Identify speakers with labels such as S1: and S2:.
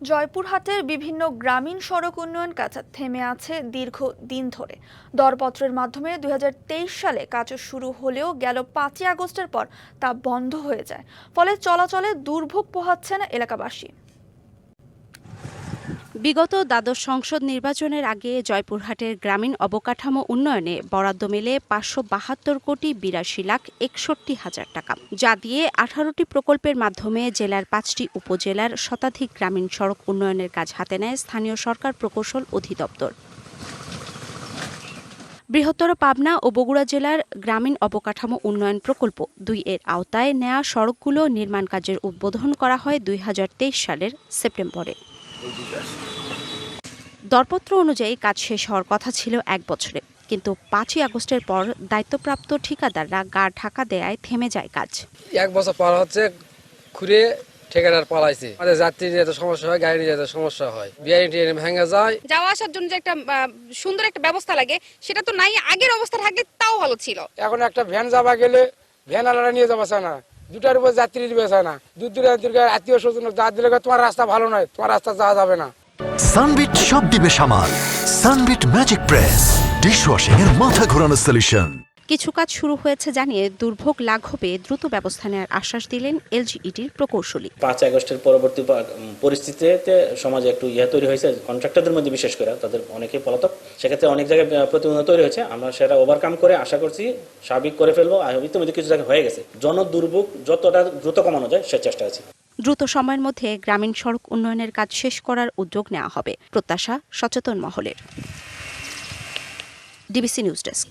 S1: জয়পুরহাটের বিভিন্ন গ্রামীণ সড়ক উন্নয়ন কাজ থেমে আছে দীর্ঘ দিন ধরে। দরপত্রের মাধ্যমে দুই হাজার তেইশ সালে কাজ শুরু হলেও গেল পাঁচই আগস্টের পর তা বন্ধ হয়ে যায়। ফলে চলাচলে দুর্ভোগ পোহাচ্ছেন এলাকাবাসী।
S2: বিগত দ্বাদশ সংসদ নির্বাচনের আগে জয়পুরহাটের গ্রামীণ অবকাঠামো উন্নয়নে বরাদ্দ মেলে পাঁচশো বাহাত্তর কোটি বিরাশি লাখ একষট্টি হাজার টাকা, যা দিয়ে আঠারোটি প্রকল্পের মাধ্যমে জেলার পাঁচটি উপজেলার শতাধিক গ্রামীণ সড়ক উন্নয়নের কাজ হাতে নেয় স্থানীয় সরকার প্রকৌশল অধিদপ্তর। বৃহত্তর পাবনা ও বগুড়া জেলার গ্রামীণ অবকাঠামো উন্নয়ন প্রকল্প দুই এর আওতায় নেয়া সড়কগুলো নির্মাণ কাজের উদ্বোধন করা হয় দুই হাজার তেইশ সালের সেপ্টেম্বরে। দরপত্র অনুযায়ী কাজ শেষ হওয়ার কথা ছিল এক বছরে। কিন্তু পাঁচই আগস্টের পর দায়িত্বপ্রাপ্ত ঠিকাদাররা গা ঢাকা দেয়ায় থেমে যায় কাজ।
S3: এক বছর পর হচ্ছে ঘুরে ঠিকাদার পালাইছে। আমাদের যাত্রী নিয়ে যেতে সমস্যা হয় গাড়ি নিয়ে যেতে সমস্যা হয়। বিআইনি টিআইনি ভেঙে যায়।
S4: যাওয়া আসার জন্য যে একটা সুন্দর একটা ব্যবস্থা লাগে সেটা তো নাই আগের অবস্থা থাকলে তাও ভালো ছিল।
S3: এখন একটা ভ্যান যাবা গেলে ভ্যান আলাদা নিয়ে যাবা চায় না। দুটার উপর যাত্রী দিবে না। দূর দূরে আত্মীয় স্বজন যা দিলে তোমার রাস্তা ভালো নয়, তোমার রাস্তা যাওয়া যাবে না।
S5: সানবিট সব দিবে সামাল। Sunbit magic press. Dish dishwashing এর মাথা ঘোরানো সলিউশন
S2: কিছু কাজ শুরু হয়েছে জানিয়ে দুর্ভোগ লাঘবে দ্রুত ব্যবস্থা নেওয়ার আশ্বাস দিলেন এলজিইটির প্রকৌশলী।
S6: পাঁচ আগস্টের পরবর্তী পরিস্থিতিতে সমাজে একটু ইয়ে তৈরি হয়েছে কন্ট্রাক্টরদের মধ্যে বিশেষ করে তাদের অনেকে পলাতক। সেক্ষেত্রে অনেক জায়গায় আহ, প্রতিবন্ধক তৈরি হয়েছে। আমরা সেটা ওভারকাম করে আশা করছি স্বাভাবিক করে ফেলব। ইতিমধ্যে কিছু জায়গায় হয়ে গেছে। জন দুর্ভোগ যতটা দ্রুত কমানো যায় সে চেষ্টা আছে।
S2: দ্রুত সময়ের মধ্যে গ্রামীণ সড়ক উন্নয়নের কাজ শেষ করার উদ্যোগ নেওয়া হবে। প্রত্যাশা সচেতন মহলের। DBC news desk.